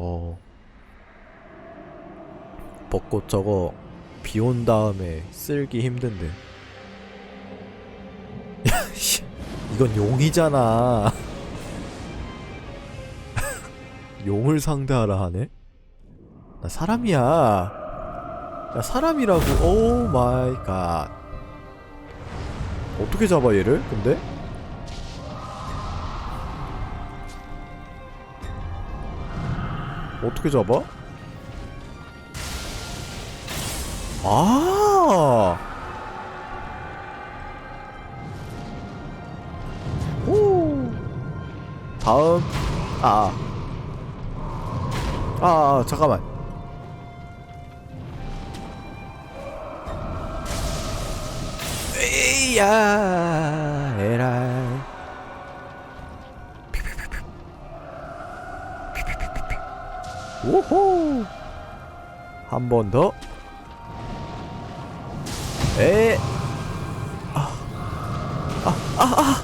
어. 벚꽃 저거 비 온 다음에 쓸기 힘든데. 이건 용이잖아. 용을 상대하라 하네? 나 사람이야. 야, 사람이라고. 오 마이 갓. 어떻게 잡아 얘를? 근데? 어떻게 잡아? 아! 오! 다음 아. 아, 아 잠깐만. 에이야 에라 이 오호 한 번 더. 에. 아. 아, 아.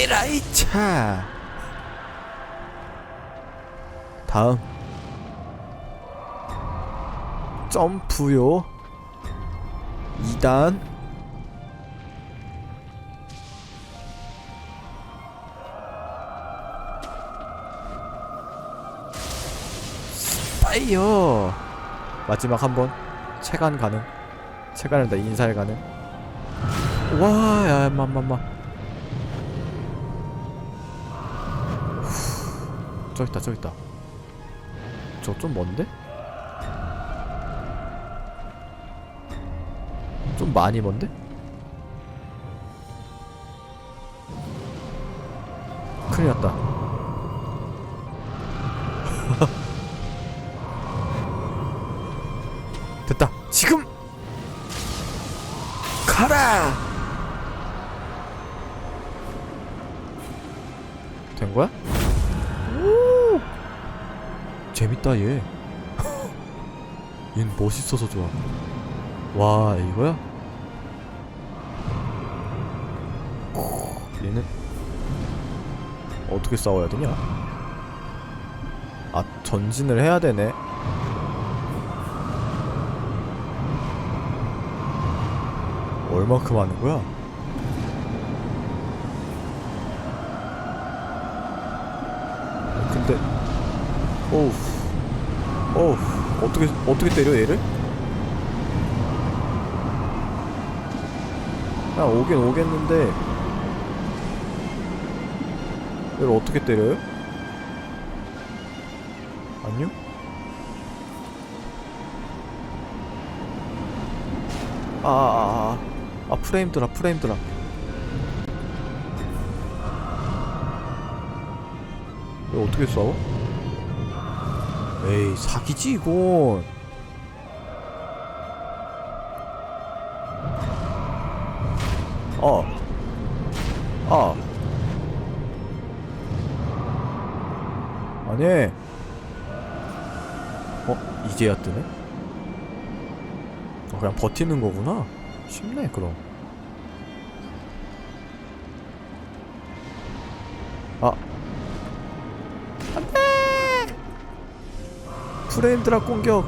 에라이 차. 다음. 점프요. 2단. 파이어. 마지막 한 번. 체간 가능. 체간을 다 인살 가능. 와야 맘맘마 저기 있다 저기 있다. 저 좀 먼데? 좀 많이 먼데? 큰일 났다. 됐다. 지금! 가라! 된 거야? 오! 재밌다 얘. 얘는 멋있어서 좋아. 와 이거야? 어떻게 싸워야 되냐? 아 전진을 해야 되네. 얼마큼 하는 거야? 근데 오우 오우 어떻게 어떻게 때려 얘를? 야 오긴 오겠는데 얘를 어떻게 때려요? 아니요? 아, 아, 아, 아, 아 프레임 드랍, 프레임 드랍. 이거 어떻게 싸워? 에이, 사기지, 이건. 어. 이제야 뜨네? 어, 그냥 버티는 거구나? 쉽네, 그럼. 아. 안 돼! 프레임 드랍 공격!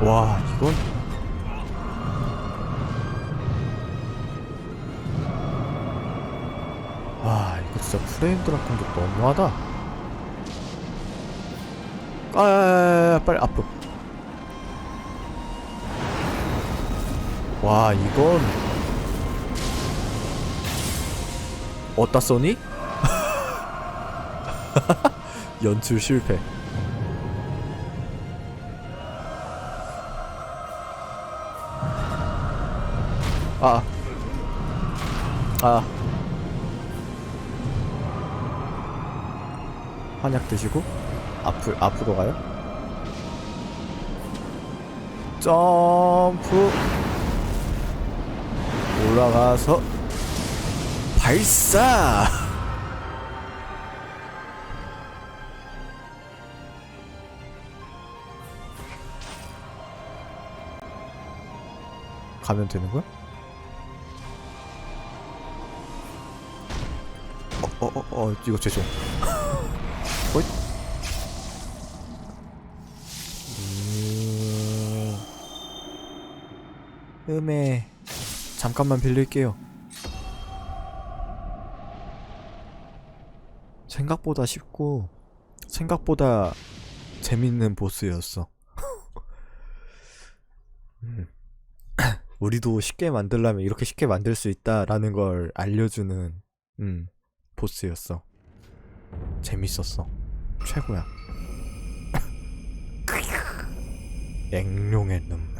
와, 이건. 와 이거 진짜 프레임 드랍 공격 너무하다 아 빨리 앞으로. 와 이건. 어디다 쏘니? 연출 실패. 아. 아. 한약 드시고 앞을 아, 앞으로 가요? 점프 올라가서 발사 가면 되는 거야? 어어어어 어, 이거 죄송. 어? 음... 음에 잠깐만 빌릴게요. 생각보다 쉽고 생각보다 재밌는 보스였어. 음. 우리도 쉽게 만들려면 이렇게 쉽게 만들 수 있다라는 걸 알려주는 음, 보스였어. 재밌었어. 최고야. 앵룡의 눈물.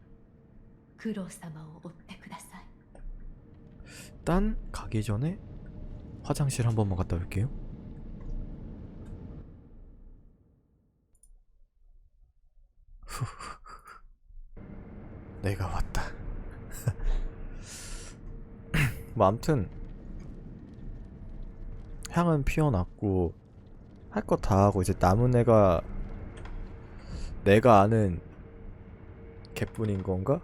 九郎様を追ってください 딴 가기 전에 화장실 한 번만 갔다 올게요. 내가 왔다. 뭐 암튼 향은 피어났고 할 거 다 하고 이제 남은 애가 내가 아는 개뿐인 건가?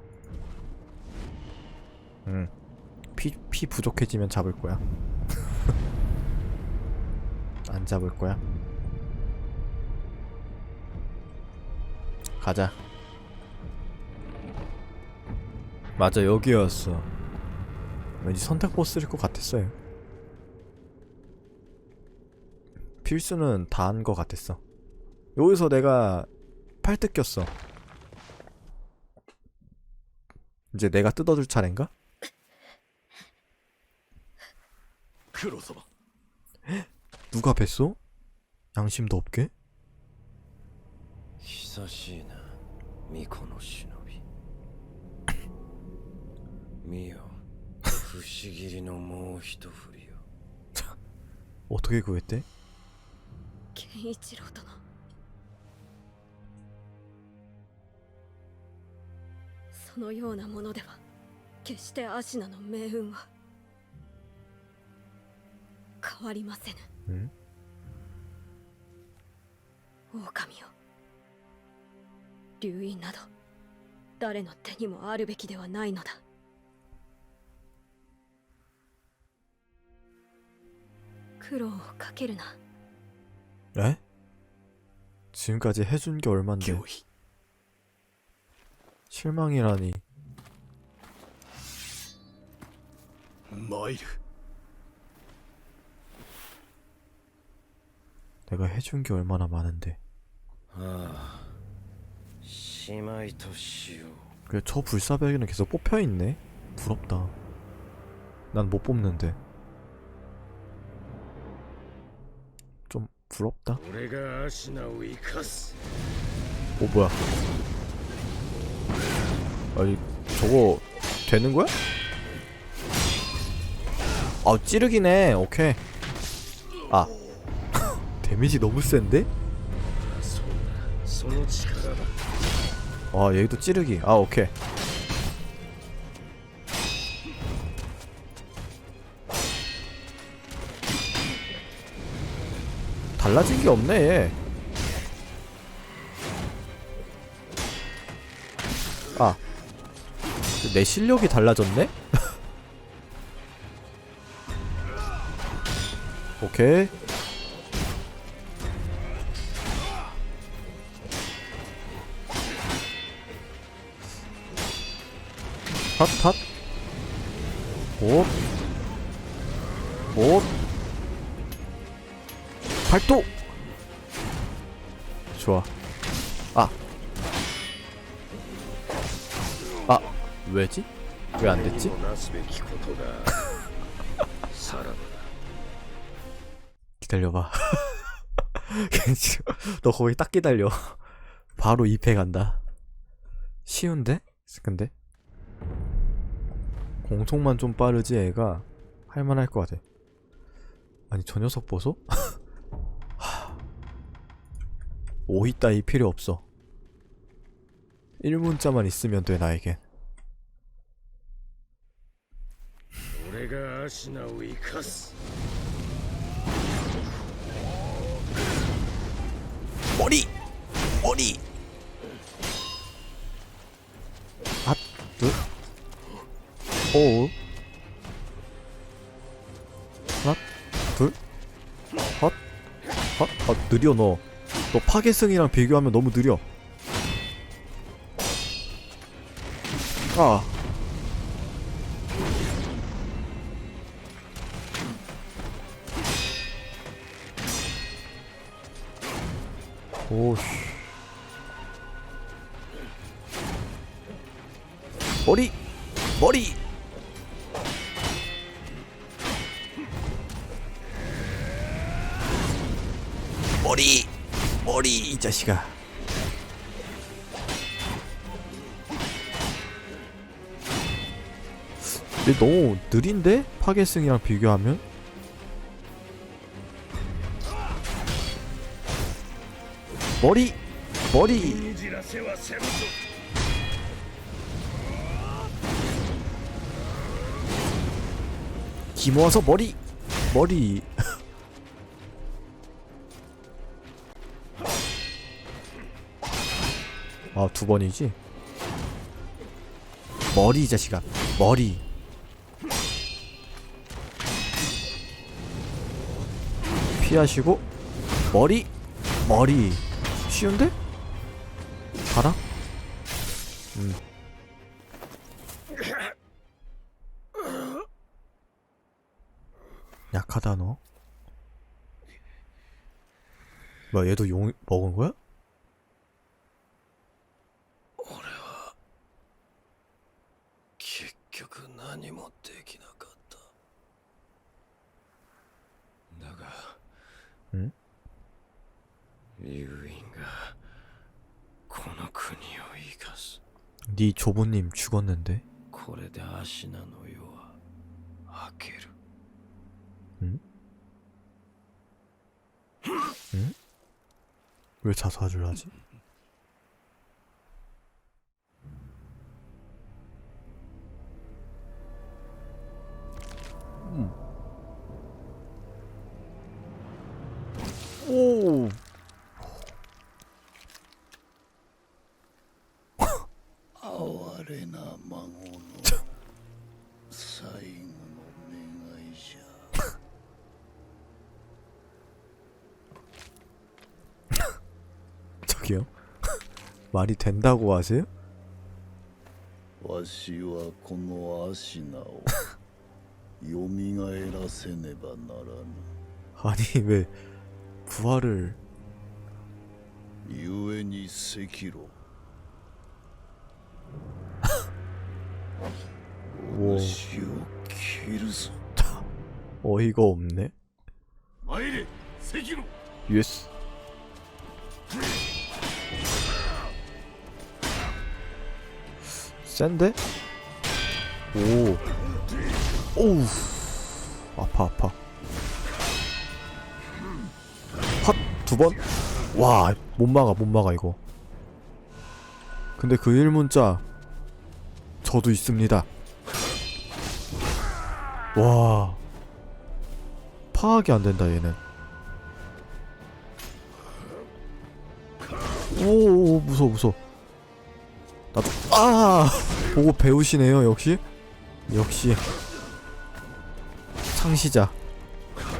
응. 피, 피 부족해지면 잡을 거야. 안 잡을 거야. 가자. 맞아, 여기였어. 왠지 선택 보스일 것 같았어요. 필수는 다 한 것 같았어. 여기서 내가 팔 뜯겼어. 이제 내가 뜯어줄 차례인가? 黒様 누가 뵀어? 양심도 없게? 久しいな巫女の忍び見よ不思議りのもう一振りよ 어떻게 구했대? 健一郎殿そのようなものでは決してアシナの命運は 変わりませぬ 응? 狼よ流院など誰の手にもあるべきではないのだ苦労をかけるな 에? 지금까지 해준 게 얼만데 脅威 실망이라니 参る 내가 해준 게 얼마나 많은데. 아, 시마이토시오. 그래 저 불사벽에는 계속 뽑혀 있네. 부럽다. 난 못 뽑는데. 좀 부럽다. 어 뭐야? 아니 저거 되는 거야? 아 찌르기네. 오케이. 아. 데미지 너무 센데? 아 여기도 찌르기 아 오케이 달라진 게 없네 아. 내 실력이 달라졌네? 오케이 핫핫 옵. 옵. 발도 좋아 아 아, 왜지? 왜 안 됐지? 기다려봐. 너 거기 딱 기다려. 바로 2패 간다. 쉬운데? 근데? 공통만 좀 빠르지 애가 할만할 것 같아 아니 저 녀석 보소? 오이 따위 필요 없어 1문자만 있으면 돼 나에겐 머리! 머리! 앗! 둘? 오, 하나, 둘, 헛, 헛, 아, 느려 너. 너 파괴승이랑 비교하면 너무 느려. 아. 오씨. 머리! 머리! 머리 머리 이 자식아 근데 너무 느린데? 파괴승이랑 비교하면? 머리! 머리! 기모아서 머리! 머리! 아 두 번이지? 머리 이 자식아. 머리. 피하시고 머리. 머리. 쉬운데? 가라. 음. 약하다 너. 뭐야 얘도 용 먹은 거야? 네 조부님 죽었는데? 응? 응? 왜 자수하줄 하지? 음. 오! れな孫の最後の願いじゃ 저기요? 말이 된다고 하세요? わしはこのアシナをよみがえらせねばならぬ 아니 왜 부활을 故に赤炉 오. 어이가 없네. 예스. 센데? 오. 오우. 아파, 아파. 핫! 두 번? 와, 못 막아, 못 막아, 이거. 근데 그 일문자, 저도 있습니다. 와. 파악이 안 된다 얘는. 오, 오 무서워 무서워. 나도 아 보고 배우시네요 역시 역시 창시자.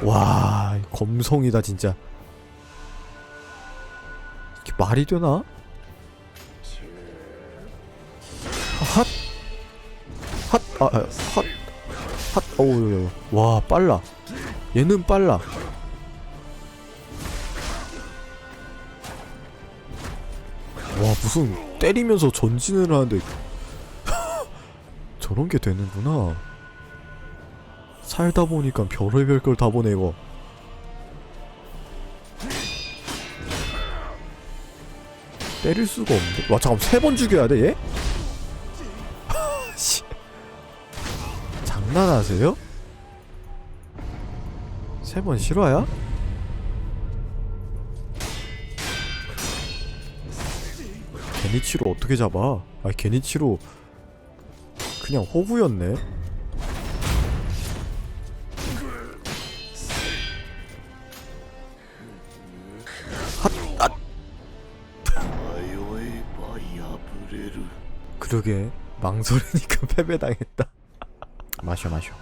와 검성이다 진짜. 이게 말이 되나? 핫 아, 아, 핫, 핫, 어우, 와, 빨라. 얘는 빨라. 와, 무슨 때리면서 전진을 하는데 저런 게 되는구나. 살다 보니까 별의별 걸 다 보네 이거. 때릴 수가 없는데. 와, 잠깐 세 번 죽여야 돼 얘? 장난하세요? 세 번 실화야? 게니치로 어떻게 잡아? 아 게니치로 그냥 호구였네 그러게 망설이니까 패배당했다 마셔 마셔.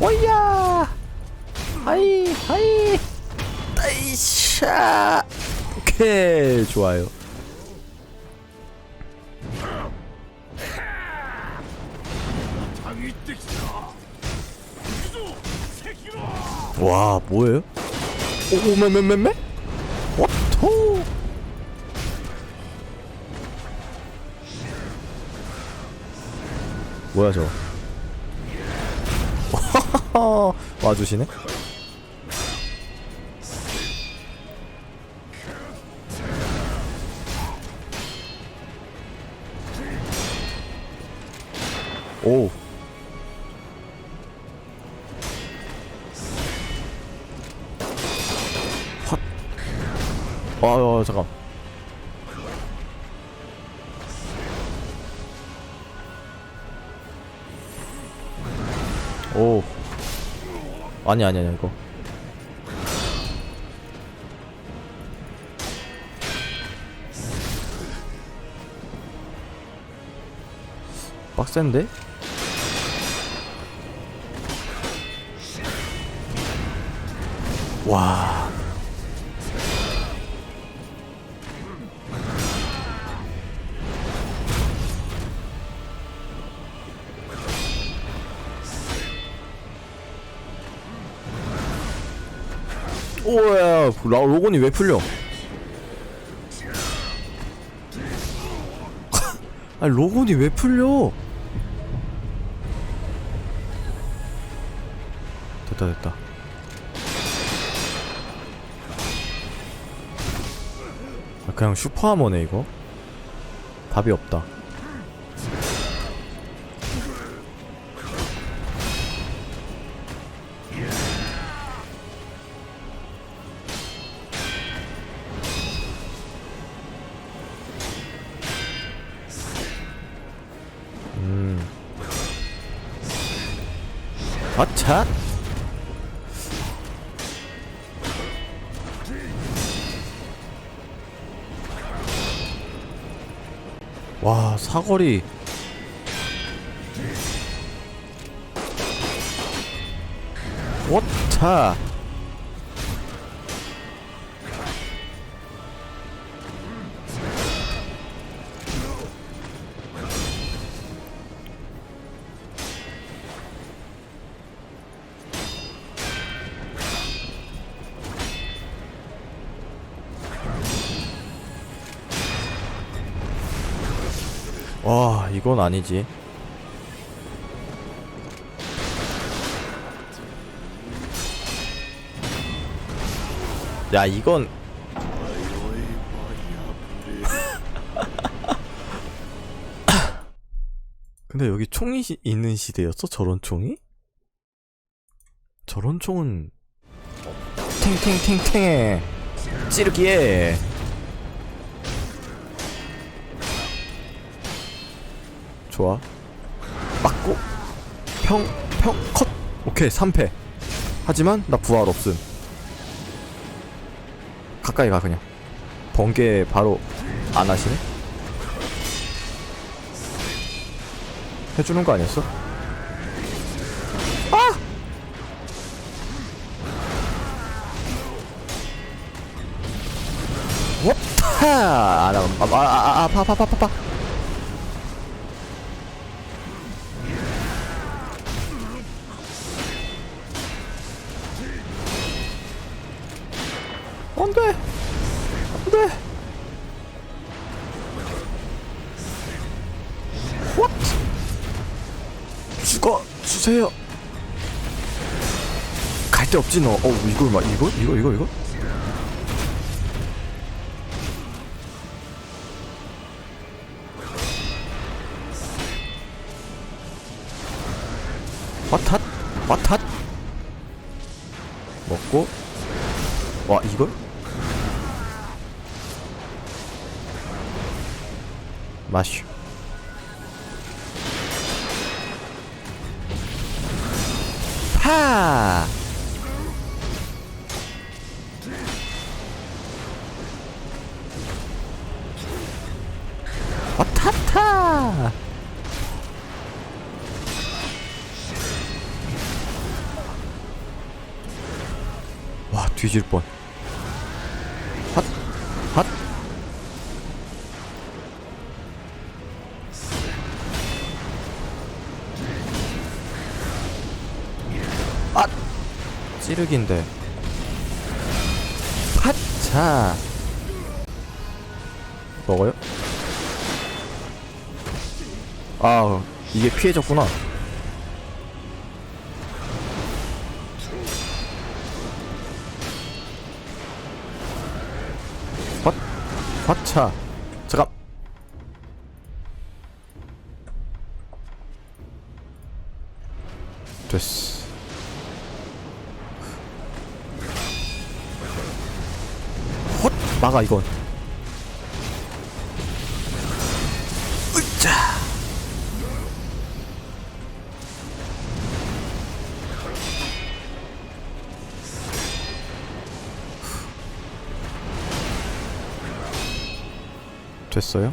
오야! 하이 하이! 따이샤! 오케이 좋아요. 와 뭐예요? 오메메메메? 워토 뭐야 저 와주시네? 오. 아, 아 잠깐. 아니 아니 아니 이거. 빡센데? 와. 오야 라 로건이 왜 풀려? 아니 로건이 왜 풀려? 됐다 됐다. 아, 그냥 슈퍼하머네 이거. 답이 없다. 아차. 와 사거리 워타 이건 아니지 야 이건 근데 여기 총이 시, 있는 시대였어? 저런 총이? 저런 총은 어, 탱탱탱탱해 찌르기에 좋아 맞고 평 평 컷 오케이 3패 하지만 나 부활 없음 가까이 가 그냥 번개 바로 안 하시네 해주는 거 아니었어? 아! 하! 아, 나, 아, 아, 아, 아파, 아파, 아파, 아파. 갈 데 없지, 너. 어, 이걸 막, 이거? 이거, 이거, 이거? 왓핫? 왓핫? 먹고 와 이걸? 마슈 파 와타타 와 뒤질 뻔 핫! 핫! 아! 찌르기인데 핫차 아 이게 피해졌구나 헛! 헛차 잠깐 됐어 헛! 막아 이건 됐어요?